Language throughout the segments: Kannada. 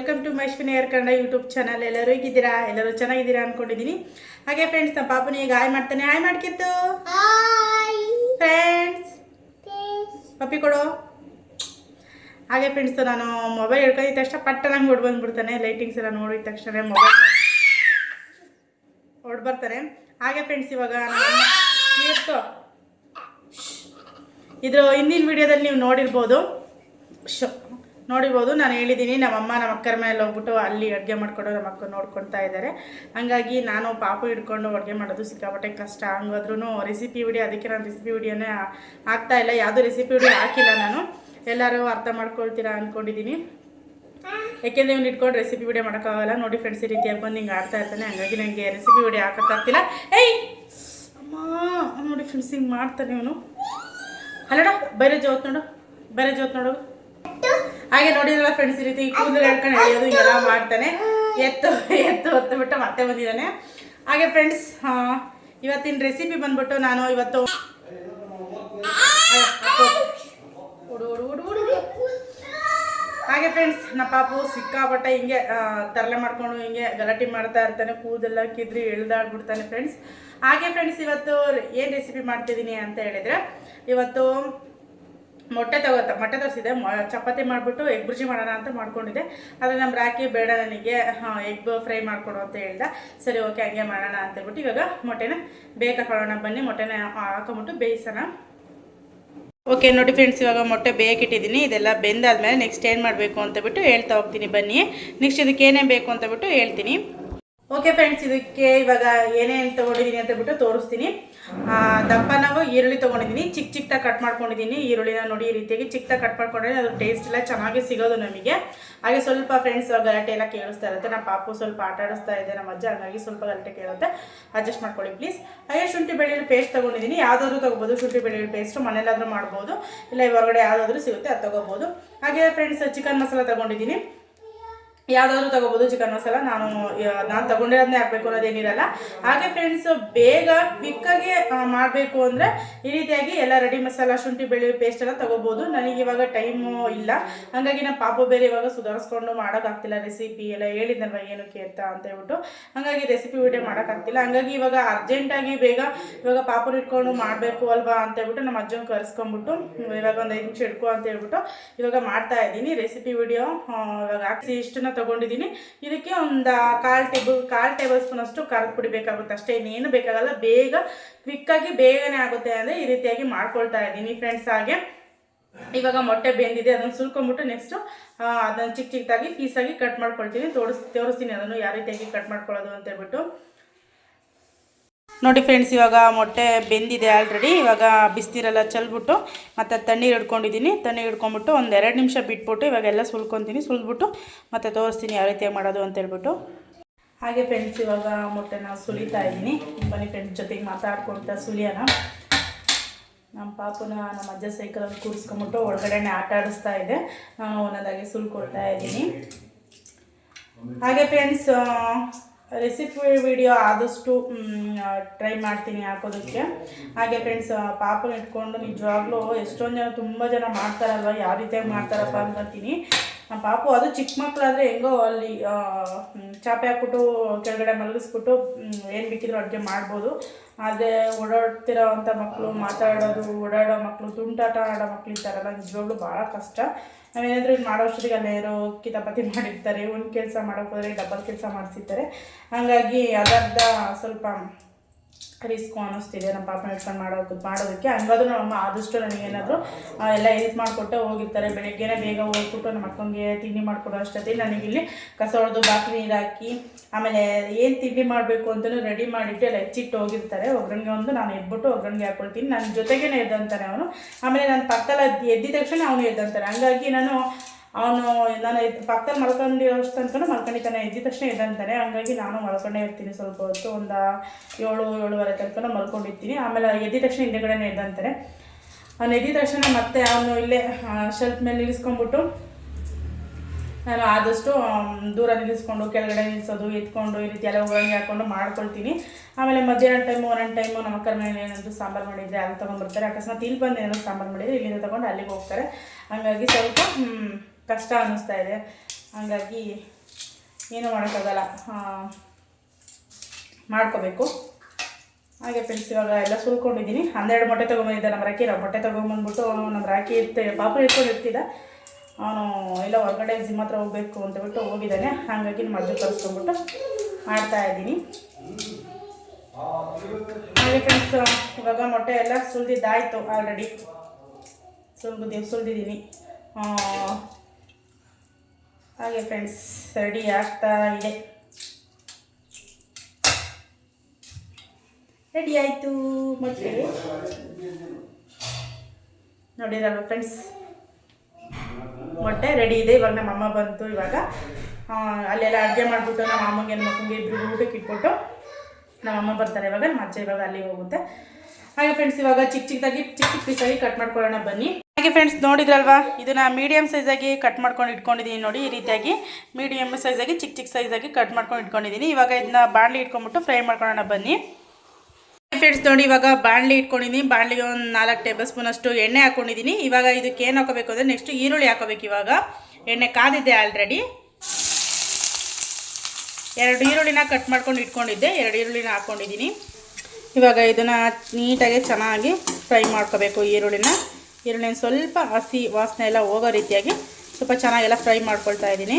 ವೆಲ್ಕಮ್ ಟು ಮೈಶ್ವಿನಿ ಏರ್ ಕನ್ನಡ ಯೂಟ್ಯೂಬ್ ಚಾನಲ್ ಎಲ್ಲರೂ ಹೇಗಿದ್ದೀರಾ? ಎಲ್ಲರೂ ಚೆನ್ನಾಗಿದ್ದೀರಾ ಅನ್ಕೊಂಡಿದ್ದೀನಿ. ಹಾಗೆ ಫ್ರೆಂಡ್ಸ್ ನಮ್ಮ ಪಾಪನ ಈಗ ಹಾಯ್ ಮಾಡ್ತಾನೆ ಹಾಯ್ ಮಾಡ್ಕಿತ್ತು ಫ್ರೆಂಡ್ಸ್ ಪಪ್ಪಿ ಕೊಡು. ಹಾಗೆ ಫ್ರೆಂಡ್ಸ್ ನಾನು ಮೊಬೈಲ್ ಹಿಡ್ಕೊಂಡಿದ್ದ ತಕ್ಷಣ ಪಟ್ಟನಂಗೆ ಹೊಡ್ ಬಂದ್ಬಿಡ್ತಾನೆ. ಲೈಟಿಂಗ್ಸ್ ಎಲ್ಲ ನೋಡಿದ ತಕ್ಷಣ ಮೊಬೈಲ್ ಹೊಡ್ ಬರ್ತಾರೆ ಹಾಗೆ ಫ್ರೆಂಡ್ಸ್ ಇವಾಗ ಇದ್ರ ಹಿಂದಿನ ವಿಡಿಯೋದಲ್ಲಿ ನೀವು ನೋಡಿರ್ಬೋದು. ಶೋ ನೋಡಿರ್ಬೋದು. ನಾನು ಹೇಳಿದ್ದೀನಿ ನಮ್ಮಮ್ಮ ನಮ್ಮ ಅಕ್ಕರ ಮೇಲೆ ಹೋಗ್ಬಿಟ್ಟು ಅಲ್ಲಿ ಅಡುಗೆ ಮಾಡ್ಕೊಂಡು ನಮ್ಮ ಅಕ್ಕ ನೋಡ್ಕೊಳ್ತಾ ಇದ್ದಾರೆ. ಹಂಗಾಗಿ ನಾನು ಪಾಪು ಹಿಡ್ಕೊಂಡು ಅಡುಗೆ ಮಾಡೋದು ಸಿಕ್ಕಾಪಟ್ಟೆ ಕಷ್ಟ. ಹಂಗಾದ್ರೂ ರೆಸಿಪಿ ವಿಡಿಯೋ ಅದಕ್ಕೆ ನಾನು ರೆಸಿಪಿ ವಿಡಿಯೋನೇ ಹಾಕ್ತಾ ಇಲ್ಲ. ಯಾವುದೂ ರೆಸಿಪಿ ವಿಡಿಯೋ ಹಾಕಿಲ್ಲ ನಾನು. ಎಲ್ಲರೂ ಅರ್ಥ ಮಾಡ್ಕೊಳ್ತೀರಾ ಅಂದ್ಕೊಂಡಿದ್ದೀನಿ ಯಾಕೆಂದರೆ ಇವ್ನು ಇಟ್ಕೊಂಡು ರೆಸಿಪಿ ವಿಡಿಯೋ ಮಾಡೋಕ್ಕಾಗಲ್ಲ. ನೋಡಿ ಫ್ರೆಂಡ್ಸ್ ಈ ರೀತಿಯಾಗಿ ಬಂದು ಹಿಂಗೆ ಆಡ್ತಾ ಇರ್ತಾನೆ. ಹಂಗಾಗಿ ನನಗೆ ರೆಸಿಪಿ ವಿಡಿಯೋ ಹಾಕೋಕ್ಕಾಗ್ತಿಲ್ಲ. ಏಯ್! ಅಮ್ಮ! ನೋಡಿ ಫ್ರೆಂಡ್ಸ್ ಹಿಂಗೆ ಮಾಡ್ತಾನೆ ಇವನು. ಅಲ್ಲಡ ಬೇರೆ ಜೋತ್ ನೋಡು. ಬೇರೆ ಜೋತ್ ನೋಡು. ಹಾಗೆ ನೋಡಿದ್ರಲ್ಲ ಫ್ರೆಂಡ್ಸ್ ಈ ರೀತಿ ಕೂದಲು ಹೇಳ್ಕೊಂಡು ಎಳೆಯೋದು ಎಲ್ಲ ಮಾಡ್ತಾನೆ. ಎತ್ತು ಎತ್ತು ಹೊತ್ತು ಬಿಟ್ಟು ಮತ್ತೆ ಬಂದಿದ್ದಾನೆ. ಹಾಗೆ ಫ್ರೆಂಡ್ಸ್ ಇವತ್ತಿನ ರೆಸಿಪಿ ಬಂದ್ಬಿಟ್ಟು ನಾನು ಇವತ್ತು. ಹಾಗೆ ಫ್ರೆಂಡ್ಸ್ ನಮ್ಮ ಪಾಪು ಸಿಕ್ಕಾಪಟ್ಟೆ ಹಿಂಗೆ ತರಲೆ ಮಾಡ್ಕೊಂಡು ಹಿಂಗೆ ಗಲಾಟೆ ಮಾಡ್ತಾ ಇರ್ತಾನೆ ಕೂದೆಲ್ಲ ಕಿದ್ರಿ ಎಳ್ದಾಡ್ಬಿಡ್ತಾನೆ ಫ್ರೆಂಡ್ಸ್ ಹಾಗೆ ಫ್ರೆಂಡ್ಸ್ ಇವತ್ತು ಏನು ರೆಸಿಪಿ ಮಾಡ್ತಿದ್ದೀನಿ ಅಂತ ಹೇಳಿದರೆ, ಇವತ್ತು ಮೊಟ್ಟೆ ತಗೋತ ಮೊಟ್ಟೆ ತರಿಸಿದೆ ಚಪಾತಿ ಮಾಡಿಬಿಟ್ಟು ಎಗ್ ಬುರ್ಜಿ ಮಾಡೋಣ ಅಂತ ಮಾಡ್ಕೊಂಡಿದ್ದೆ. ಆದರೆ ನಮ್ಮ ರಾಕಿ ಬೇಡ ನನಗೆ. ಎಗ್ ಫ್ರೈ ಮಾಡಿಕೊಡು ಅಂತ ಹೇಳ್ದೆ. ಸರಿ, ಓಕೆ, ಹಂಗೆ ಮಾಡೋಣ ಅಂತ ಹೇಳ್ಬಿಟ್ಟು ಇವಾಗ ಮೊಟ್ಟೆನ ಬೇಗ ಹಾಕೊಳ್ಳೋಣ ಬನ್ನಿ, ಮೊಟ್ಟೆನ ಹಾಕೊಂಬಿಟ್ಟು ಬೇಯಿಸೋಣ. ಓಕೆ, ನೋಡಿ ಫ್ರೆಂಡ್ಸ್ ಇವಾಗ ಮೊಟ್ಟೆ ಬೇಯಕ್ಕಿಟ್ಟಿದ್ದೀನಿ ಇದೆಲ್ಲ ಬೆಂದಾದ್ಮೇಲೆ ನೆಕ್ಸ್ಟ್ ಏನು ಮಾಡಬೇಕು ಅಂತ ಬಿಟ್ಟು ಹೇಳ್ತಾ ಹೋಗ್ತೀನಿ. ಬನ್ನಿ. ನೆಕ್ಸ್ಟ್ ಇದಕ್ಕೆ ಏನೇನು ಬೇಕು ಅಂತ ಬಿಟ್ಟು ಹೇಳ್ತೀನಿ. ಓಕೆ ಫ್ರೆಂಡ್ಸ್ ಇದಕ್ಕೆ ಇವಾಗ ಏನೇನು ತೊಗೊಂಡಿದ್ದೀನಿ ಅಂತ ಬಿಟ್ಟು ತೋರಿಸ್ತೀನಿ. ದಪ್ಪ ನಾವು ಈರುಳ್ಳಿ ತೊಗೊಂಡಿದ್ದೀನಿ. ಚಿಕ್ಕ ಚಿಕ್ಕದಾಗಿ ಕಟ್ ಮಾಡ್ಕೊಂಡಿದ್ದೀನಿ. ಈರುಳ್ಳಿನ ನೋಡಿ ಈ ರೀತಿಯಾಗಿ ಚಿಕ್ಕದಾಗಿ ಕಟ್ ಮಾಡ್ಕೊಂಡ್ರೆ ಅದು ಟೇಸ್ಟ್ ಎಲ್ಲ ಚೆನ್ನಾಗಿ ಸಿಗೋದು ನಮಗೆ. ಹಾಗೆ ಸ್ವಲ್ಪ ಫ್ರೆಂಡ್ಸ್ ಗಲಾಟೆ ಎಲ್ಲ ಕೇಳಿಸ್ತಾ ಇರುತ್ತೆ. ನಮ್ಮ ಪಾಪು ಸ್ವಲ್ಪ ಆಟ ಆಡಿಸ್ತಾ ಇದೆ. ನಮ್ಮ ಅಜ್ಜ ಹಾಗಾಗಿ ಸ್ವಲ್ಪ ಗಲಾಟೆ ಕೇಳುತ್ತೆ. ಅಡ್ಜಸ್ಟ್ ಮಾಡ್ಕೊಳ್ಳಿ ಪ್ಲೀಸ್ ಹಾಗೆ ಶುಂಠಿ ಬೆಳ್ಳುಳ್ಳಿ ಪೇಸ್ಟ್ ತೊಗೊಂಡಿದ್ದೀನಿ. ಯಾವುದಾದ್ರೂ ತೊಗೋಬೋದು. ಶುಂಠಿ ಬೆಳ್ಳುಳ್ಳಿ ಪೇಸ್ಟು ಮನೇಲಾದರೂ ಮಾಡ್ಬೋದು. ಇಲ್ಲ ಹೊರಗಡೆ ಯಾವುದಾದ್ರೂ ಸಿಗುತ್ತೆ ಅದು ತೊಗೋಬೋದು. ಹಾಗೆ ಫ್ರೆಂಡ್ಸ್ ಚಿಕನ್ ಮಸಾಲ ತೊಗೊಂಡಿದ್ದೀನಿ. ಯಾವುದಾದ್ರೂ ತಗೋಬೋದು, ಚಿಕನ್ ಮಸಾಲ. ನಾನು ನಾನು ತಗೊಂಡಿರೋದನ್ನೇ ಹಾಕಬೇಕು ಅನ್ನೋದೇನಿರಲ್ಲ ಹಾಗೆ ಫ್ರೆಂಡ್ಸ್ ಬೇಗ ಕ್ವಿಕ್ಕಾಗಿ ಮಾಡಬೇಕು ಅಂದರೆ ಈ ರೀತಿಯಾಗಿ ಎಲ್ಲ ರೆಡಿ ಮಸಾಲ, ಶುಂಠಿ, ಬೆಳ್ಳುಳ್ಳಿ ಪೇಸ್ಟ್ ಎಲ್ಲ ತಗೋಬೋದು. ನನಗೆ ಇವಾಗ ಟೈಮು ಇಲ್ಲ. ಹಾಗಾಗಿ ನಮ್ಮ ಪಾಪು ಬೇರೆ ಇವಾಗ ಸುಧಾರಿಸ್ಕೊಂಡು ಮಾಡೋಕ್ಕಾಗ್ತಿಲ್ಲ ರೆಸಿಪಿ ಎಲ್ಲ. ಹೇಳಿದ್ನಲ್ವ ಏನಕ್ಕೆ ಅಂತ ಅಂತ ಹೇಳ್ಬಿಟ್ಟು. ಹಾಗಾಗಿ ರೆಸಿಪಿ ವಿಡಿಯೋ ಮಾಡೋಕ್ಕಾಗ್ತಿಲ್ಲ. ಹಂಗಾಗಿ ಇವಾಗ ಅರ್ಜೆಂಟಾಗಿ ಬೇಗ ಇವಾಗ ಪಾಪುನ ಇಟ್ಕೊಂಡು ಮಾಡಬೇಕು ಅಲ್ವಾ ಅಂತ ಹೇಳ್ಬಿಟ್ಟು ನಮ್ಮ ಅಜ್ಜನ ಕರೆಸ್ಕೊಂಡ್ಬಿಟ್ಟು, ಇವಾಗ ಒಂದು ಐದು ನಿಮಿಷ ಇಟ್ಕೊ ಅಂತ ಹೇಳ್ಬಿಟ್ಟು ಇವಾಗ ಮಾಡ್ತಾ ಇದ್ದೀನಿ ರೆಸಿಪಿ ವಿಡಿಯೋ ಇವಾಗ ಹಾಕ್ಸಿ. ಇಷ್ಟನ್ನ ತೊಗೊಂಡಿದ್ದೀನಿ. ಇದಕ್ಕೆ ಒಂದು ಕಾಲು ಟೇಬಲ್ ಕಾಲು ಟೇಬಲ್ ಸ್ಪೂನ್ ಅಷ್ಟು ಖಾರದ ಪುಡಿ ಬೇಕಾಗುತ್ತೆ. ಅಷ್ಟೇ ಇನ್ನೇನು ಬೇಕಾಗಲ್ಲ, ಬೇಗ, ಕ್ವಿಕ್ಕಾಗಿ ಬೇಗನೆ ಆಗುತ್ತೆ ಅಂದರೆ ಈ ರೀತಿಯಾಗಿ ಮಾಡ್ಕೊಳ್ತಾ ಇದ್ದೀನಿ ಫ್ರೆಂಡ್ಸ್ ಹಾಗೆ. ಇವಾಗ ಮೊಟ್ಟೆ ಬೆಂದಿದೆ, ಅದನ್ನು ಸುಲ್ಕೊಂಬಿಟ್ಟು ನೆಕ್ಸ್ಟು ಅದನ್ನು ಚಿಕ್ಕ ಚಿಕ್ಕದಾಗಿ ಪೀಸಾಗಿ ಕಟ್ ಮಾಡ್ಕೊಳ್ತೀನಿ. ತೋರಿಸ್, ತೋರಿಸ್ತೀನಿ ಅದನ್ನು ಯಾವ ರೀತಿಯಾಗಿ ಕಟ್ ಮಾಡ್ಕೊಳ್ಳೋದು ಅಂತ ಹೇಳ್ಬಿಟ್ಟು. ನೋಡಿ ಫ್ರೆಂಡ್ಸ್ ಇವಾಗ ಮೊಟ್ಟೆ ಬೆಂದಿದೆ ಆಲ್ರೆಡಿ ಇವಾಗ ಬಿಸಿನೀರೆಲ್ಲ ಚೆಲ್ಬಿಟ್ಟು ಮತ್ತು ತಣ್ಣೀರು ಹಿಡ್ಕೊಂಡಿದ್ದೀನಿ ತಣ್ಣೀರು ಹಿಡ್ಕೊಂಬಿಟ್ಟು ಒಂದು ಎರಡು ನಿಮಿಷ ಬಿಟ್ಬಿಟ್ಟು ಇವಾಗೆಲ್ಲ ಸುಲ್ಕೊತೀನಿ. ಸುಲಿದ್ಬಿಟ್ಟು ಮತ್ತು ತೋರಿಸ್ತೀನಿ ಯಾವ ರೀತಿಯಾಗಿ ಮಾಡೋದು ಅಂತ ಹೇಳ್ಬಿಟ್ಟು. ಹಾಗೆ ಫ್ರೆಂಡ್ಸ್ ಇವಾಗ ಮೊಟ್ಟೆನ ಸುಲಿತಾ ಇದ್ದೀನಿ. ಬನ್ನಿ ಫ್ರೆಂಡ್ಸ್ ಜೊತೆಗೆ ಮಾತಾಡ್ಕೊಳ್ತಾ ಸುಲಿಯೋಣ. ನಮ್ಮ ಪಾಪನ ನಮ್ಮ ಅಜ್ಜ ಸೈಕಲಲ್ಲಿ ಕೂರಿಸ್ಕೊಂಬಿಟ್ಟು ಒಳಗಡೆನೆ ಆಟ ಆಡಿಸ್ತಾ ಇದೆ. ನಾನು ಒಂದೊಂದಾಗಿ ಸುಲ್ಕೊಳ್ತಾ ಇದ್ದೀನಿ. ಹಾಗೆ ಫ್ರೆಂಡ್ಸ್ ರೆಸಿಪಿ ವಿಡಿಯೋ ಆದಷ್ಟು ಟ್ರೈ ಮಾಡ್ತೀನಿ ಹಾಕೋದಕ್ಕೆ. ಹಾಗೆ ಫ್ರೆಂಡ್ಸ್ ಪಾಪನ ಇಟ್ಕೊಂಡು ನಿಜವಾಗ್ಲೂ ಎಷ್ಟೊಂದು ಜನ ತುಂಬ ಜನ ಮಾಡ್ತಾರಲ್ವ, ಯಾವ ರೀತಿಯಾಗಿ ಮಾಡ್ತಾರಪ್ಪ ಅಂತೀನಿ. ಪಾಪು ಅದು ಚಿಕ್ಕ ಮಕ್ಕಳಾದರೆ ಹೆಂಗೋ ಅಲ್ಲಿ ಚಾಪೆ ಹಾಕ್ಬಿಟ್ಟು ಕೆಳಗಡೆ ಮಲಗಿಸ್ಬಿಟ್ಟು ಏನು ಬೇಕಿದ್ರು ಅಡುಗೆ ಮಾಡ್ಬೋದು. ಆದರೆ ಓಡಾಡ್ತಿರೋ ಅಂಥ ಮಕ್ಕಳು ಮಾತಾಡೋದು, ಓಡಾಡೋ ಮಕ್ಕಳು ತುಂಟಾಟ ಆಡೋ ಮಕ್ಳು ಇರ್ತಾರಲ್ಲ ನಿಜವಾಗ್ಲೂ ಭಾಳ ಕಷ್ಟ. ನಾವೇನಾದರೂ ಇದು ಮಾಡೋ ಅಷ್ಟೊತ್ತಿಗೆ ಅಲ್ಲೇ ಇರೋ ಕಿತಾಪತಿ ಮಾಡಿರ್ತಾರೆ, ಒಂದು ಕೆಲಸ ಮಾಡೋಕೆ ಹೋದರೆ ಡಬಲ್ ಕೆಲಸ ಮಾಡಿಸಿರ್ತಾರೆ. ಹಾಗಾಗಿ ಅದರ್ಧ ಸ್ವಲ್ಪ ರಿಸ್ಕು ಅನ್ನಿಸ್ತಿದೆ. ನಮ್ಮ ಪಾಪ ಇಟ್ಕೊಂಡು ಮಾಡೋದು, ಮಾಡೋದಕ್ಕೆ ಹಂಗಾದ್ರೂ ನಮ್ಮ ಅಮ್ಮ ಆದಷ್ಟು ನನಗೇನಾದರೂ ಎಲ್ಲ ಹೆಲ್ಪ್ ಮಾಡಿಕೊಟ್ಟೆ ಹೋಗಿರ್ತಾರೆ. ಬೆಳಗ್ಗೆನೇ ಬೇಗ ಹೋಗ್ಬಿಟ್ಟು ನಮ್ಮ ಅಕ್ಕಂಗೆ ತಿಂಡಿ ಮಾಡಿಕೊಡೋ ಅಷ್ಟೊತ್ತಿಗೆ ನನಗಿಲ್ಲಿ ಕಸ ಹೊಡೆದು ಬಾಕಿ ನೀರು ಹಾಕಿ, ಆಮೇಲೆ ಏನು ತಿಂಡಿ ಮಾಡಬೇಕು ಅಂತಲೂ ರೆಡಿ ಮಾಡಿಟ್ಟು ಎಲ್ಲ ಹೆಚ್ಚಿಟ್ಟು ಹೋಗಿರ್ತಾರೆ. ಒಗ್ಗರಣೆ ಒಂದು ನಾನು ಎದ್ಬಿಟ್ಟು ಒಗ್ಗರಣೆಗೆ ಹಾಕ್ಕೊಳ್ತೀನಿ ನನ್ನ ಜೊತೆಗೇನೆ ಎದ್ದಂತಾನೆ ಅವನು. ಆಮೇಲೆ ನನ್ನ ಪಕ್ಕದಲ್ಲಿ ಎದ್ದಿದ ತಕ್ಷಣ ಅವನು ಎದ್ದಂತಾನೆ. ಹಂಗಾಗಿ ನಾನು ಅವನು ನಾನು ಎದ್ದು ಪಕ್ಕದಲ್ಲಿ ಮಲ್ಕೊಂಡಿರೋ ಮಲ್ಕೊಂಡಿತಾನೆ ಎದ್ದಿದ ತಕ್ಷಣ ಎದ್ದಂತಾನೆ ಹಂಗಾಗಿ ನಾನು ಮಲ್ಕೊಂಡೇ ಇರ್ತೀನಿ ಸ್ವಲ್ಪ ಹೊತ್ತು. ಒಂದು ಏಳು, ಏಳುವರೆ ತನಕ ಮಲ್ಕೊಂಡಿರ್ತೀನಿ. ಆಮೇಲೆ ಎದ್ದ ತಕ್ಷಣ ಹಿಂದೆಗಡೆನೇ ಎದ್ದಂತಾನೆ ಅವ್ನು ಎದ್ದಿದ ತಕ್ಷಣ ಮತ್ತೆ ಅವನು ಇಲ್ಲೇ ಶೆಲ್ಫ್ ಮೇಲೆ ನಿಲ್ಲಿಸ್ಕೊಂಡ್ಬಿಟ್ಟು ನಾನು ಆದಷ್ಟು ದೂರ ನಿಲ್ಲಿಸ್ಕೊಂಡು, ಕೆಳಗಡೆ ನಿಲ್ಲಿಸೋದು ಎತ್ಕೊಂಡು, ಈ ರೀತಿ ಎಲ್ಲ ಹೋಗಿ ಹಾಕ್ಕೊಂಡು ಮಾಡ್ಕೊಳ್ತೀನಿ. ಆಮೇಲೆ ಮಧ್ಯಾಹ್ನ ಟೈಮು ಒಂದೊಂದು ಟೈಮು ನಮ್ಮ ಅಕ್ಕರ ಮನೇಲಿ ಏನಾದರೂ ಸಾಂಬಾರು ಮಾಡಿದರೆ ಅದು ತೊಗೊಂಡ್ಬರ್ತಾರೆ. ಅಕಸ್ಮಾತ್ ಇಲ್ಲಿ ಬಂದು ಏನಾದರೂ ಸಾಂಬಾರು ಮಾಡಿದರೆ ಇಲ್ಲಿಂದ ತೊಗೊಂಡು ಅಲ್ಲಿಗೆ ಹೋಗ್ತಾರೆ. ಹಾಗಾಗಿ ಸ್ವಲ್ಪ ಕಷ್ಟ ಅನ್ನಿಸ್ತಾ ಇದೆ. ಹಾಗಾಗಿ ಏನೂ ಮಾಡೋಕ್ಕಾಗಲ್ಲ. ಮಾಡ್ಕೋಬೇಕು. ಹಾಗೆ ಫ್ರೆಂಡ್ಸ್ ಇವಾಗ ಎಲ್ಲ ಸುಲ್ಕೊಂಡಿದ್ದೀನಿ. ಹನ್ನೆರಡು ಮೊಟ್ಟೆ ತೊಗೊಂಬಂದಿದ್ದೆ ನಮ್ಮ ರಾಕಿ. ಮೊಟ್ಟೆ ತೊಗೊಂಬಂದ್ಬಿಟ್ಟು ನಮ್ಮ ರಾಕಿ ಇರ್ತೆ, ಪಾಪ ಇಟ್ಕೊಂಡು ಇರ್ತಿದ್ದ ಅವನು ಎಲ್ಲ ಹೊರಗಡೆ ಜಿಮ್ ಹತ್ರ ಹೋಗ್ಬೇಕು ಅಂತ ಬಿಟ್ಟು ಹೋಗಿದ್ದಾನೆ. ಹಾಗಾಗಿ ಮದ್ದು ಕಲಿಸ್ಕೊಂಡ್ಬಿಟ್ಟು ಮಾಡ್ತಾ ಇದ್ದೀನಿ. ಹಾಗೆ ಫ್ರೆಂಡ್ಸ್ ಇವಾಗ ಮೊಟ್ಟೆ ಎಲ್ಲ ಸುಲಿದಿದ್ದಾಯಿತು ಆಲ್ರೆಡಿ ಸುಲ್ಬಿದ್ದೀವಿ ಸುಲಿದಿದ್ದೀನಿ. ಹಾಗೆ ಫ್ರೆಂಡ್ಸ್ ರೆಡಿ ಆಗ್ತಾ ಇದೆ. ರೆಡಿ ಆಯಿತು ಮತ್ತೆ ನೋಡಿರಲ್ವ ಫ್ರೆಂಡ್ಸ್ ಮೊಟ್ಟೆ ರೆಡಿ ಇದೆ, ಇವಾಗ ನಮ್ಮ ಅಮ್ಮ ಬಂತು ಇವಾಗ. ಅಲ್ಲೆಲ್ಲ ಅಡುಗೆ ಮಾಡಿಬಿಟ್ಟು ನಮ್ಮ ಅಮ್ಮಗೆ ಮಕ್ಕಳಿಗೆ ಇಬ್ಬರು ಊಟಕ್ಕೆ ಇಟ್ಬಿಟ್ಟು ನಮ್ಮ ಅಮ್ಮ ಬರ್ತಾರೆ ಇವಾಗ, ನಮ್ಮ ಇವಾಗ ಅಲ್ಲಿಗೆ ಹೋಗುತ್ತೆ. ಹಾಗೆ ಫ್ರೆಂಡ್ಸ್ ಇವಾಗ ಚಿಕ್ಕ ಚಿಕ್ಕದಾಗಿ ಚಿಕ್ಕ ಚಿಕ್ಕ ಪೀಸಾಗಿ ಕಟ್ ಮಾಡ್ಕೊಳ್ಳೋಣ ಬನ್ನಿ. ಹಾಗೆ ಫ್ರೆಂಡ್ಸ್ ನೋಡಿದ್ರಲ್ವಾ? ಇದನ್ನ ಮೀಡಿಯಮ್ ಸೈಜಾಗಿ ಕಟ್ ಮಾಡ್ಕೊಂಡು ಇಟ್ಕೊಂಡಿದ್ದೀನಿ ನೋಡಿ, ಈ ರೀತಿಯಾಗಿ ಮೀಡಿಯಮ್ ಸೈಜಾಗಿ ಚಿಕ್ಕ ಚಿಕ್ಕ ಸೈಜಾಗಿ ಕಟ್ ಮಾಡ್ಕೊಂಡು ಇಟ್ಕೊಂಡಿದ್ದೀನಿ. ಇವಾಗ ಇದನ್ನ ಬಾಣಲಿ ಇಟ್ಕೊಂಡ್ಬಿಟ್ಟು ಫ್ರೈ ಮಾಡ್ಕೊಳ್ಳೋಣ ಬನ್ನಿ. ಫ್ರೆಂಡ್ಸ್ ನೋಡಿ ಇವಾಗ ಬಾಣಲಿ ಇಟ್ಕೊಂಡಿದ್ದೀನಿ. ಬಾಣಲಿಗೆ ಒಂದು ನಾಲ್ಕು ಟೇಬಲ್ ಸ್ಪೂನ್ ಅಷ್ಟು ಎಣ್ಣೆ ಹಾಕೊಂಡಿದ್ದೀನಿ. ಇವಾಗ ಇದಕ್ಕೆ ಏನು ಹಾಕೋಬೇಕು ಅಂದರೆ ನೆಕ್ಸ್ಟ್ ಈರುಳ್ಳಿ ಹಾಕೋಬೇಕು ಇವಾಗ. ಎಣ್ಣೆ ಕಾದಿದೆ ಆಲ್ರೆಡಿ ಎರಡು ಈರುಳ್ಳಿನ ಕಟ್ ಮಾಡ್ಕೊಂಡು ಇಟ್ಕೊಂಡಿದ್ದೆ. ಎರಡು ಈರುಳ್ಳಿನ ಹಾಕ್ಕೊಂಡಿದ್ದೀನಿ ಇವಾಗ ಇದನ್ನು ನೀಟಾಗಿ ಚೆನ್ನಾಗಿ ಫ್ರೈ ಮಾಡ್ಕೋಬೇಕು ಈರುಳ್ಳಿನ. ಈರುಳ್ಳಿನ ಸ್ವಲ್ಪ ಹಸಿ ವಾಸನೆ ಎಲ್ಲ ಹೋಗೋ ರೀತಿಯಾಗಿ ಸ್ವಲ್ಪ ಚೆನ್ನಾಗೆಲ್ಲ ಫ್ರೈ ಮಾಡ್ಕೊಳ್ತಾ ಇದ್ದೀನಿ.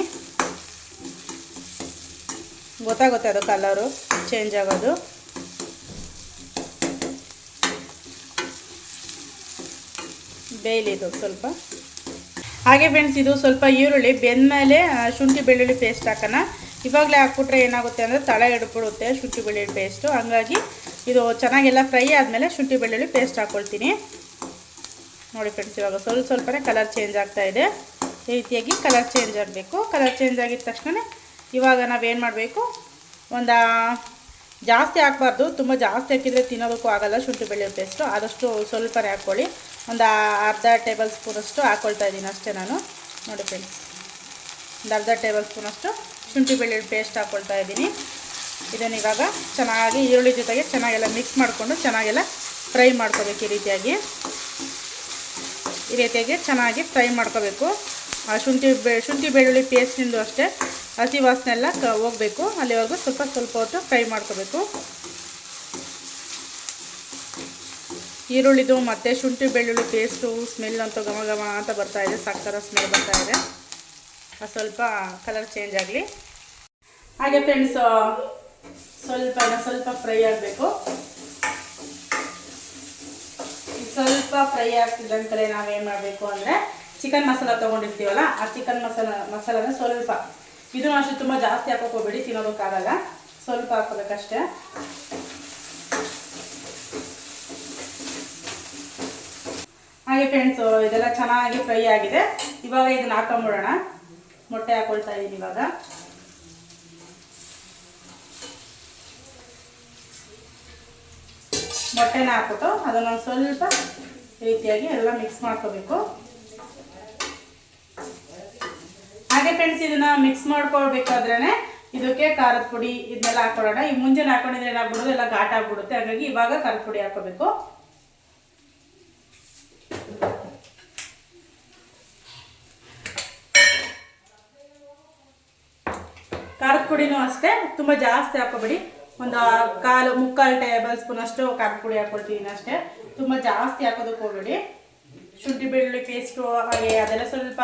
ಗೊತ್ತಾಗುತ್ತೆ ಅದು ಕಲರು ಚೇಂಜ್ ಆಗೋದು. ಬೇಯಲಿದು ಸ್ವಲ್ಪ. ಹಾಗೆ ಫ್ರೆಂಡ್ಸ್ ಇದು ಸ್ವಲ್ಪ ಈರುಳ್ಳಿ ಬೆಂದಮೇಲೆ ಶುಂಠಿ ಬೆಳ್ಳುಳ್ಳಿ ಪೇಸ್ಟ್ ಹಾಕೋಣ. ಇವಾಗಲೇ ಹಾಕ್ಬಿಟ್ರೆ ಏನಾಗುತ್ತೆ ಅಂದರೆ ತಳ ಹಿಡ್ಬಿಡುತ್ತೆ ಶುಂಠಿ ಬೆಳ್ಳುಳ್ಳಿ ಪೇಸ್ಟು ಹಂಗಾಗಿ ಇದು ಚೆನ್ನಾಗೆಲ್ಲ ಫ್ರೈ ಆದಮೇಲೆ ಶುಂಠಿ ಬೆಳ್ಳುಳ್ಳಿ ಪೇಸ್ಟ್ ಹಾಕ್ಕೊಳ್ತೀನಿ ನೋಡಿ ಫ್ರೆಂಡ್ಸ್ ಇವಾಗ ಸ್ವಲ್ಪ ಸ್ವಲ್ಪನೇ ಕಲರ್ ಚೇಂಜ್ ಆಗ್ತಾ ಇದೆ. ಈ ರೀತಿಯಾಗಿ ಕಲರ್ ಚೇಂಜ್ ಆಗಬೇಕು. ಕಲರ್ ಚೇಂಜ್ ಆಗಿದ ತಕ್ಷಣ ಇವಾಗ ನಾವೇನು ಮಾಡಬೇಕು? ಒಂದು ಜಾಸ್ತಿ ಹಾಕ್ಬಾರ್ದು. ತುಂಬ ಜಾಸ್ತಿ ಹಾಕಿದರೆ ತಿನ್ನೋದಕ್ಕೂ ಆಗಲ್ಲ. ಶುಂಠಿ, ಬೆಳ್ಳುಳ್ಳಿ ಪೇಸ್ಟು ಆದಷ್ಟು ಸ್ವಲ್ಪನೇ ಹಾಕ್ಕೊಳ್ಳಿ. ಒಂದು ಅರ್ಧ ಟೇಬಲ್ ಸ್ಪೂನಷ್ಟು ಹಾಕ್ಕೊಳ್ತಾ ಇದ್ದೀನಿ ಅಷ್ಟೇ ನಾನು. ನೋಡಿ ಫ್ರೆಂಡ್ಸ್ ಒಂದು ಅರ್ಧ ಟೇಬಲ್ ಸ್ಪೂನಷ್ಟು ಶುಂಠಿ, ಬೆಳ್ಳುಳ್ಳಿ ಪೇಸ್ಟ್ ಹಾಕ್ಕೊಳ್ತಾ ಇದ್ದೀನಿ. ಇದನ್ನು ಇವಾಗ ಚೆನ್ನಾಗಿ ಈರುಳ್ಳಿ ಜೊತೆಗೆ ಚೆನ್ನಾಗೆಲ್ಲ ಮಿಕ್ಸ್ ಮಾಡಿಕೊಂಡು ಚೆನ್ನಾಗೆಲ್ಲ ಫ್ರೈ ಮಾಡ್ಕೋಬೇಕು ಈ ರೀತಿಯಾಗಿ. ಈ ರೀತಿಯಾಗಿ ಚೆನ್ನಾಗಿ ಫ್ರೈ ಮಾಡ್ಕೋಬೇಕು. ಶುಂಠಿ ಬೆ, ಶುಂಠಿ ಬೆಳ್ಳುಳ್ಳಿ ಪೇಸ್ಟಿಂದು ಅಷ್ಟೇ. ಹಸಿ ವಾಸನೆ ಎಲ್ಲ ಕ, ಹೋಗಬೇಕು. ಅಲ್ಲಿವರೆಗೂ ಸ್ವಲ್ಪ ಸ್ವಲ್ಪ ಹೊತ್ತು ಫ್ರೈ ಮಾಡ್ಕೋಬೇಕು. ಈರುಳ್ಳಿದು ಮತ್ತು ಶುಂಠಿ ಬೆಳ್ಳುಳ್ಳಿ ಪೇಸ್ಟು ಸ್ಮೆಲ್ ಅಂತೂ ಘಮ ಘಮ ಅಂತ ಬರ್ತಾ ಇದೆ. ಸಕ್ಕರ ಸ್ಮೆಲ್ ಬರ್ತಾ ಇದೆ. ಅದು ಸ್ವಲ್ಪ ಕಲರ್ ಚೇಂಜ್ ಆಗಲಿ. ಹಾಗೆ ಫ್ರೆಂಡ್ಸ್ ಸ್ವಲ್ಪ ಸ್ವಲ್ಪ ಫ್ರೈ ಆಗಬೇಕು. ಸ್ವಲ್ಪ ಫ್ರೈ ನಾವು ನಾವೇನು ಮಾಡಬೇಕು ಅಂದರೆ ಚಿಕನ್ ಮಸಾಲ ತೊಗೊಂಡಿರ್ತೀವಲ್ಲ, ಆ ಚಿಕನ್ ಮಸಾಲ, ಮಸಾಲನ ಸ್ವಲ್ಪ. ಇದು ಅಷ್ಟೇ ತುಂಬ ಜಾಸ್ತಿ ಹಾಕೋಕೆ ಹೋಗ್ಬೇಡಿ ತಿನ್ನೋದಕ್ಕಾಗಲ್ಲ. ಸ್ವಲ್ಪ ಹಾಕೋಬೇಕಷ್ಟೇ. ಹಾಗೆ ಫ್ರೆಂಡ್ಸ್ ಇದೆಲ್ಲ ಚೆನ್ನಾಗಿ ಫ್ರೈ ಆಗಿದೆ. ಇವಾಗ ಇದನ್ನ ಹಾಕೊಂಬಿಡೋಣ. ಮೊಟ್ಟೆ ಹಾಕೊಳ್ತಾ ಇದ್ದೀನಿ ಇವಾಗ. ಮೊಟ್ಟೆನ ಹಾಕ್ಬಿಟ್ಟು ಅದನ್ನೊಂದು ಸ್ವಲ್ಪ ರೀತಿಯಾಗಿ ಎಲ್ಲ ಮಿಕ್ಸ್ ಮಾಡ್ಕೋಬೇಕು. ಹಾಗೆ ಫ್ರೆಂಡ್ಸ್ ಇದನ್ನ ಮಿಕ್ಸ್ ಮಾಡ್ಕೊಳ್ಬೇಕಾದ್ರೆ ಇದಕ್ಕೆ ಖಾರದ ಪುಡಿ ಇದನ್ನೆಲ್ಲ ಹಾಕೊಳ್ಳೋಣ. ಈ ಮುಂಜಾನೆ ಹಾಕೊಂಡಿದ್ರೆ ಏನಾಗ್ಬಿಡೋದು ಎಲ್ಲ ಘಾಟ್ ಆಗ್ಬಿಡುತ್ತೆ. ಹಾಗಾಗಿ ಇವಾಗ ಖಾರದ ಪುಡಿ ಹಾಕೋಬೇಕು. ಖಾರದ ಪುಡಿನೂ ಅಷ್ಟೇ. ತುಂಬ ಜಾಸ್ತಿ ಹಾಕೋಬೇಡಿ. ಒಂದು ಕಾಲು ಮುಕ್ಕಾಲು ಟೇಬಲ್ ಸ್ಪೂನ್ ಅಷ್ಟು ಖಾರದ ಪುಡಿ ಹಾಕೊಳ್ತೀನಿ ಅಷ್ಟೇ. ತುಂಬ ಜಾಸ್ತಿ ಹಾಕೋದಕ್ಕೆ ಹೋಗಬೇಡಿ. ಶುಂಠಿ, ಬೆಳ್ಳುಳ್ಳಿ ಪೇಸ್ಟು ಹಾಗೆ ಅದೆಲ್ಲ ಸ್ವಲ್ಪ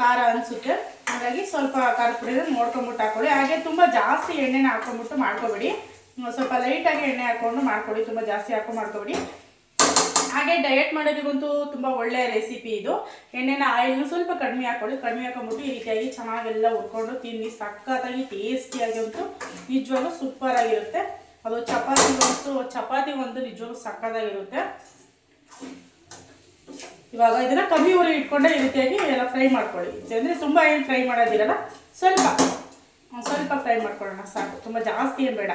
ಖಾರ ಅನಿಸುತ್ತೆ. ಹಾಗಾಗಿ ಸ್ವಲ್ಪ ಖಾರದ ಪುಡಿನ ನೋಡ್ಕೊಂಬಿಟ್ಟು ಹಾಕೊಳ್ಳಿ. ಹಾಗೆ ತುಂಬ ಜಾಸ್ತಿ ಎಣ್ಣೆನ ಹಾಕೊಂಡ್ಬಿಟ್ಟು ಮಾಡ್ಕೊಬೇಡಿ. ಸ್ವಲ್ಪ ಲೈಟಾಗಿ ಎಣ್ಣೆ ಹಾಕ್ಕೊಂಡು ಮಾಡ್ಕೊಳ್ಳಿ. ತುಂಬ ಜಾಸ್ತಿ ಹಾಕೊಂಡು ಮಾಡ್ಕೊಬೇಡಿ. ಹಾಗೆ ಡಯಟ್ ಮಾಡೋದಿಗಂತೂ ತುಂಬ ಒಳ್ಳೆ ರೆಸಿಪಿ ಇದು. ಎಣ್ಣೆನ ಆಯಿಲ್ ಸ್ವಲ್ಪ ಕಡಿಮೆ ಹಾಕೊಳ್ಳಿ. ಕಡಿಮೆ ಹಾಕೊಂಡ್ಬಿಟ್ಟು ಈ ರೀತಿಯಾಗಿ ಚೆನ್ನಾಗೆಲ್ಲ ಹುರ್ಕೊಂಡು ತಿನ್ನಿ. ಸಕ್ಕತ್ತಾಗಿ ಟೇಸ್ಟಿಯಾಗಿ ಅಂತೂ ನಿಜವಾಗ್ಲೂ ಸೂಪರ್ ಆಗಿರುತ್ತೆ. ಅದು ಚಪಾತಿ ಅಂತೂ, ಚಪಾತಿ ಒಂದು ನಿಜವಾಗ್ಲೂ ಸಕ್ಕತ್ತಾಗಿರುತ್ತೆ ಇವಾಗ ಇದನ್ನ ಕಮ್ಮಿ ಉರಿ ಇಟ್ಕೊಂಡೆ ಈ ರೀತಿಯಾಗಿ ಎಲ್ಲ ಫ್ರೈ ಮಾಡ್ಕೊಳ್ಳಿ. ಅಂದರೆ ತುಂಬ ಏನು ಫ್ರೈ ಮಾಡೋದಿರಲ್ಲ, ಸ್ವಲ್ಪ ಒಂದ್ ಸ್ವಲ್ಪ ಫ್ರೈ ಮಾಡ್ಕೊಳ್ಳೋಣ, ಸಾಕು. ತುಂಬ ಜಾಸ್ತಿ ಏನು ಬೇಡ.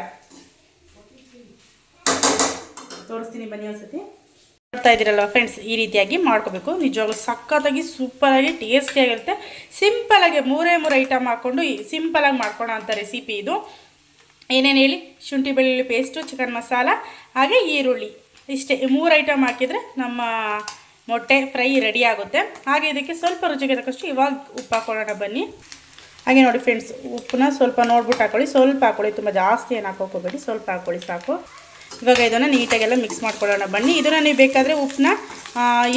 ತೋರಿಸ್ತೀನಿ ಬನ್ನಿ ಒಂದ್ಸತಿ. ನೋಡ್ತಾ ಇದ್ದೀರಲ್ವ ಫ್ರೆಂಡ್ಸ್ ಈ ರೀತಿಯಾಗಿ ಮಾಡ್ಕೋಬೇಕು. ನಿಜವಾಗ್ಲೂ ಸಖತ್ತಾಗಿ, ಸೂಪರಾಗಿ ಟೇಸ್ಟಿಯಾಗಿರುತ್ತೆ ಸಿಂಪಲಾಗಿ ಮೂರೇ ಮೂರು ಐಟಮ್ ಹಾಕ್ಕೊಂಡು ಸಿಂಪಲಾಗಿ ಮಾಡ್ಕೊಳೋ ಅಂತ ರೆಸಿಪಿ ಇದು. ಏನೇನು ಹೇಳಿ? ಶುಂಠಿ, ಬೆಳ್ಳುಳ್ಳಿ ಪೇಸ್ಟು ಚಿಕನ್ ಮಸಾಲ ಹಾಗೆ ಈರುಳ್ಳಿ. ಇಷ್ಟೇ. ಮೂರು ಐಟಮ್ ಹಾಕಿದರೆ ನಮ್ಮ ಮೊಟ್ಟೆ ಫ್ರೈ ರೆಡಿ ಆಗುತ್ತೆ. ಹಾಗೆ ಇದಕ್ಕೆ ಸ್ವಲ್ಪ ರುಚಿಗೆ ತಕ್ಕಷ್ಟು ಇವಾಗ ಉಪ್ಪು ಹಾಕೊಳ್ಳೋಣ ಬನ್ನಿ. ಹಾಗೆ ನೋಡಿ ಫ್ರೆಂಡ್ಸ್ ಉಪ್ಪನ್ನ ಸ್ವಲ್ಪ ನೋಡ್ಬಿಟ್ಟು ಹಾಕೊಳ್ಳಿ. ಸ್ವಲ್ಪ ಹಾಕೊಳ್ಳಿ. ತುಂಬ ಜಾಸ್ತಿ ಏನು ಹಾಕೋಕೋಬೇಡಿ ಸ್ವಲ್ಪ ಹಾಕೊಳ್ಳಿ, ಸಾಕು. ಇವಾಗ ಇದನ್ನು ನೀಟಾಗೆಲ್ಲ ಮಿಕ್ಸ್ ಮಾಡ್ಕೊಳ್ಳೋಣ. ಬನ್ನಿ, ಇದನ್ನು ನೀವು ಬೇಕಾದರೆ ಉಪ್ಪನ್ನ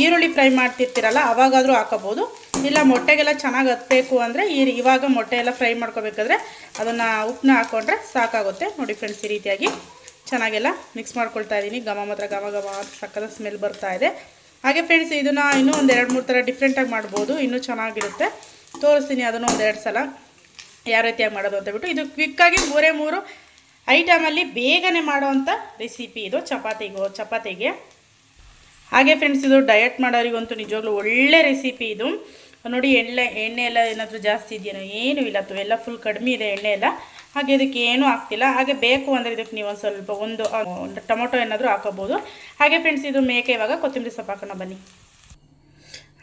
ಈರುಳ್ಳಿ ಫ್ರೈ ಮಾಡ್ತಿರ್ತೀರಲ್ಲ, ಅವಾಗಾದರೂ ಹಾಕೋಬೋದು ಇಲ್ಲ, ಮೊಟ್ಟೆಗೆಲ್ಲ ಚೆನ್ನಾಗಿ ಹತ್ತಬೇಕು ಅಂದರೆ ಈ ಇವಾಗ ಮೊಟ್ಟೆ ಎಲ್ಲ ಫ್ರೈ ಮಾಡ್ಕೋಬೇಕಾದ್ರೆ ಅದನ್ನು ಉಪ್ಪನ್ನ ಹಾಕ್ಕೊಂಡ್ರೆ ಸಾಕಾಗುತ್ತೆ. ನೋಡಿ ಫ್ರೆಂಡ್ಸ್ ಈ ರೀತಿಯಾಗಿ ಚೆನ್ನಾಗೆಲ್ಲ ಮಿಕ್ಸ್ ಮಾಡ್ಕೊಳ್ತಾ ಇದ್ದೀನಿ ಘಮ ಮಾತ್ರ ಘಮ ಘಮ ಸಕ್ಕದ ಸ್ಮೆಲ್ ಬರ್ತಾ ಇದೆ. ಹಾಗೆ ಫ್ರೆಂಡ್ಸ್ ಇದನ್ನು ಇನ್ನೂ ಒಂದು ಎರಡು ಮೂರು ಥರ ಡಿಫ್ರೆಂಟಾಗಿ ಮಾಡ್ಬೋದು. ಇನ್ನೂ ಚೆನ್ನಾಗಿರುತ್ತೆ. ತೋರಿಸ್ತೀನಿ ಅದನ್ನು ಒಂದೆರಡು ಸಲ. ಯಾವ ರೀತಿಯಾಗಿ ಮಾಡೋದು ಅಂತ ಬಿಟ್ಟು. ಇದು ಕ್ವಿಕ್ಕಾಗಿ ಮೂರೇ ಮೂರು ಐಟಮಲ್ಲಿ ಬೇಗನೆ ಮಾಡೋವಂಥ ರೆಸಿಪಿ ಇದು ಚಪಾತಿಗೋ, ಚಪಾತಿಗೆ. ಹಾಗೆ ಫ್ರೆಂಡ್ಸ್ ಇದು ಡಯಟ್ ಮಾಡೋರಿಗಂತೂ ನಿಜವಾಗ್ಲೂ ಒಳ್ಳೆ ರೆಸಿಪಿ ಇದು. ನೋಡಿ, ಎಣ್ಣೆ ಎಣ್ಣೆ ಎಲ್ಲ ಏನಾದರೂ ಜಾಸ್ತಿ ಇದೆಯೇನೋ ಏನೂ ಇಲ್ಲ ಅಥವಾ ಎಲ್ಲ ಫುಲ್ ಕಡಿಮೆ ಇದೆ ಎಣ್ಣೆ ಎಲ್ಲ. ಹಾಗೆ ಇದಕ್ಕೆ ಏನೂ ಆಗ್ತಿಲ್ಲ ಹಾಗೆ ಬೇಕು ಅಂದರೆ ಇದಕ್ಕೆ ನೀವು ಒಂದು ಸ್ವಲ್ಪ ಒಂದು ಟೊಮೊಟೊ ಏನಾದರೂ ಹಾಕೋಬೋದು. ಹಾಗೆ ಫ್ರೆಂಡ್ಸ್ ಇದು ಮೇಕೆ ಇವಾಗ ಕೊತ್ತಂಬರಿ ಸೊಪ್ಪು ಹಾಕೋಣ ಬನ್ನಿ.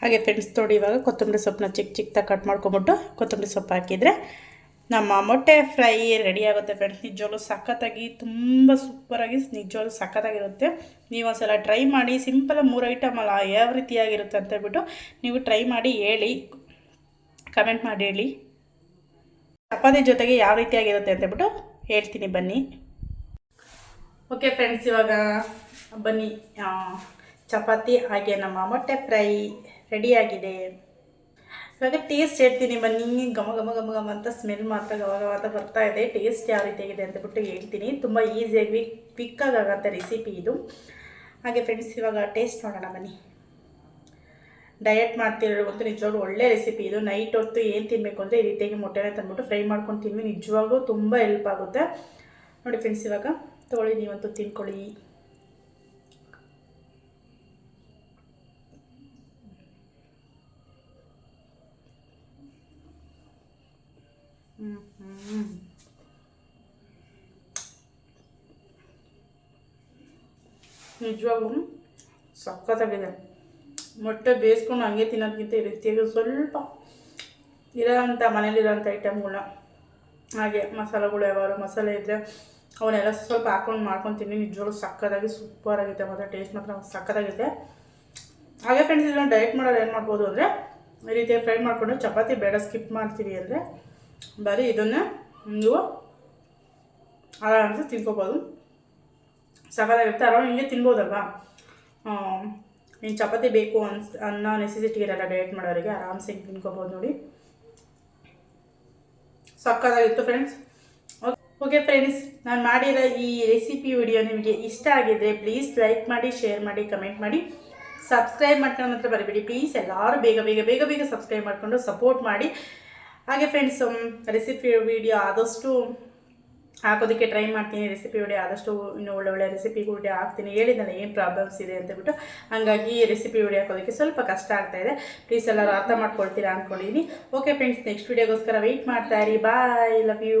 ಹಾಗೆ ಫ್ರೆಂಡ್ಸ್ ನೋಡಿ ಇವಾಗ ಕೊತ್ತಂಬರಿ ಸೊಪ್ಪನ್ನ ಚಿಕ್ಕ ಚಿಕ್ಕದಾಗಿ ಕಟ್ ಮಾಡ್ಕೊಂಬಿಟ್ಟು ಕೊತ್ತಂಬರಿ ಸೊಪ್ಪು ಹಾಕಿದರೆ ನಮ್ಮ ಮೊಟ್ಟೆ ಫ್ರೈ ರೆಡಿ ಆಗುತ್ತೆ ಫ್ರೆಂಡ್ಸ್ ನಿಜವಾಗ್ಲೂ ಸಖತ್ತಾಗಿ, ತುಂಬ ಸೂಪರಾಗಿ ನಿಜವಾಗ್ಲೂ ಸಖತ್ತಾಗಿರುತ್ತೆ. ನೀವು ಒಂದ್ಸಲ ಟ್ರೈ ಮಾಡಿ ಸಿಂಪಲ್ ಮೂರು ಐಟಮ್ ಅಲ್ಲ, ಯಾವ ರೀತಿಯಾಗಿರುತ್ತೆ ಅಂತ ಹೇಳ್ಬಿಟ್ಟು ನೀವು ಟ್ರೈ ಮಾಡಿ ಹೇಳಿ. ಕಮೆಂಟ್ ಮಾಡಿ ಹೇಳಿ. ಚಪಾತಿ ಜೊತೆಗೆ ಯಾವ ರೀತಿಯಾಗಿರುತ್ತೆ ಅಂತ ಹೇಳ್ಬಿಟ್ಟು ಹೇಳ್ತೀನಿ, ಬನ್ನಿ. ಓಕೆ ಫ್ರೆಂಡ್ಸ್ ಇವಾಗ ಬನ್ನಿ. ಚಪಾತಿ ಹಾಗೆ ನಮ್ಮ ಮೊಟ್ಟೆ ಫ್ರೈ ರೆಡಿಯಾಗಿದೆ ಇವಾಗ ಟೇಸ್ಟ್ ಹೇಳ್ತೀನಿ ಬನ್ನಿ. ಘಮ ಘಮ ಘಮ ಗಮ ಅಂತ ಸ್ಮೆಲ್ ಮಾತ್ರ ಗಮ ಗಮ ಅಂತ ಬರ್ತಾ ಇದೆ. ಟೇಸ್ಟ್ ಯಾವ ರೀತಿಯಾಗಿದೆ ಅಂತ ಬಿಟ್ಟು ಹೇಳ್ತೀನಿ. ತುಂಬ ಈಸಿಯಾಗಿ ಕ್ವಿಕ್ಕಾಗಿ ಆಗಾಗತ್ತೆ ರೆಸಿಪಿ ಇದು. ಹಾಗೆ ಫ್ರೆಂಡ್ಸ್ ಇವಾಗ ಟೇಸ್ಟ್ ನೋಡೋಣ ಬನ್ನಿ. ಡಯಟ್ ಮಾಡ್ತಿರೋವಂತೂ ನಿಜವಾಗ್ಲೂ ಒಳ್ಳೆ ರೆಸಿಪಿ ಇದು. ನೈಟ್ ಹೊತ್ತು ಏನು ತಿನ್ನಬೇಕು ಅಂದರೆ ಈ ರೀತಿಯಾಗಿ ಮೊಟ್ಟೆನ ತಂದ್ಬಿಟ್ಟು ಫ್ರೈ ಮಾಡ್ಕೊಂಡು ತಿನ್ವಿ. ನಿಜವಾಗ್ಲೂ ತುಂಬ ಹೆಲ್ಪ್ ಆಗುತ್ತೆ. ನೋಡಿ ಫ್ರೆಂಡ್ಸ್ ಇವಾಗ ತೊಗೊಳ್ಳಿ ನೀವಂತೂ ತಿನ್ಕೊಳ್ಳಿ. ನಿಜವಾಗ್ಲೂ? ಸಖತ್ತಾಗಿದೆ. ಮೊಟ್ಟೆ ಬೇಯಿಸ್ಕೊಂಡು ಹಂಗೆ ತಿನ್ನೋದಕ್ಕಿಂತ ಈ ರೀತಿಯಾಗಿ ಸ್ವಲ್ಪ ಇರೋಂಥ ಮನೇಲಿರೋಂಥ ಐಟಮ್ಗಳನ್ನ ಹಾಗೆ ಮಸಾಲೆಗಳು ಯಾವಾರು ಮಸಾಲೆ ಇದ್ದರೆ ಅವನ್ನೆಲ್ಲ ಸ್ವಲ್ಪ ಹಾಕೊಂಡು ಮಾಡ್ಕೊತೀನಿ ನಿಜವಾಗ್ಲೂ ಸಕ್ಕತ್ತಾಗಿ ಸೂಪರಾಗಿದೆ ಮತ್ತು ಟೇಸ್ಟ್ ಮಾತ್ರ ಸಕ್ಕತ್ತಾಗಿದೆ ಹಾಗೆ ಫ್ರೆಂಡ್ಸ್ ಇದನ್ನು ಡಯಟ್ ಮಾಡೋರು ಏನು ಮಾಡ್ಬೋದು ಅಂದರೆ, ಈ ರೀತಿ ಫ್ರೈ ಮಾಡಿಕೊಂಡು ಚಪಾತಿ ಬೇಡ ಸ್ಕಿಪ್ ಮಾಡ್ತೀವಿ ಅಂದರೆ ಬರೀ ಇದನ್ನೇ ನೀವು ಆರಾಮ್ಸೆ ತಿನ್ಕೋಬೋದು. ಸಕಾಲಾಗಿರುತ್ತೆ ಆರಾಮ ಹಿಂಗೆ ತಿನ್ಬೋದಲ್ವಾ? ನೀನು ಚಪಾತಿ ಬೇಕು ಅನ್ಸ್, ಅನ್ನೋ ನೆಸೆಸಿಟಿ ಇರಲ್ಲ ಡಯಟ್ ಮಾಡೋರಿಗೆ, ಆರಾಮ್ಸೆ ತಿನ್ಕೋಬೋದು ನೋಡಿ. ಸಕ್ಕತ್ತಾಗಿತ್ತು ಫ್ರೆಂಡ್ಸ್ ಓಕೆ ಫ್ರೆಂಡ್ಸ್ ನಾನು ಮಾಡಿರೋ ಈ ರೆಸಿಪಿ ವಿಡಿಯೋ ನಿಮಗೆ ಇಷ್ಟ ಆಗಿದ್ರೆ ಪ್ಲೀಸ್ ಲೈಕ್ ಮಾಡಿ ಶೇರ್ ಮಾಡಿ ಕಮೆಂಟ್ ಮಾಡಿ. ಸಬ್ಸ್ಕ್ರೈಬ್ ಮಾಡ್ಕೊಂಡು ಮಾತ್ರ ಬರಬೇಡಿ. ಪ್ಲೀಸ್ ಎಲ್ಲರೂ ಬೇಗ ಬೇಗ ಬೇಗ ಬೇಗ ಸಬ್ಸ್ಕ್ರೈಬ್ ಮಾಡಿಕೊಂಡು ಸಪೋರ್ಟ್ ಮಾಡಿ. ಹಾಗೆ ಫ್ರೆಂಡ್ಸ್ ರೆಸಿಪಿ ವಿಡಿಯೋ ಆದಷ್ಟು ಹಾಕೋದಕ್ಕೆ ಟ್ರೈ ಮಾಡ್ತೀನಿ. ರೆಸಿಪಿ ವಿಡಿಯೋ ಆದಷ್ಟು ಇನ್ನು ಒಳ್ಳೆ ಒಳ್ಳೆ ರೆಸಿಪಿ ವಿಡಿಯೋ ಹಾಕ್ತೀನಿ. ಹೇಳಿದ್ದಲ್ಲ ಏನು ಪ್ರಾಬ್ಲಮ್ಸ್ ಇದೆ ಅಂತ ಹಂಗಾಗಿ ರೆಸಿಪಿ ವಿಡಿಯೋ ಹಾಕೋದಕ್ಕೆ ಸ್ವಲ್ಪ ಕಷ್ಟ ಆಗ್ತಾ ಇದೆ. ಪ್ಲೀಸ್ ಎಲ್ಲರೂ ಅರ್ಥ ಮಾಡ್ಕೊಳ್ತೀರಾ ಅಂದ್ಕೊಂಡಿದ್ದೀನಿ ಓಕೆ ಫ್ರೆಂಡ್ಸ್ ನೆಕ್ಸ್ಟ್ ವಿಡಿಯೋಗೋಸ್ಕರ ವೆಯ್ಟ್ ಮಾಡ್ತಾ ಇರಿ. Bye love you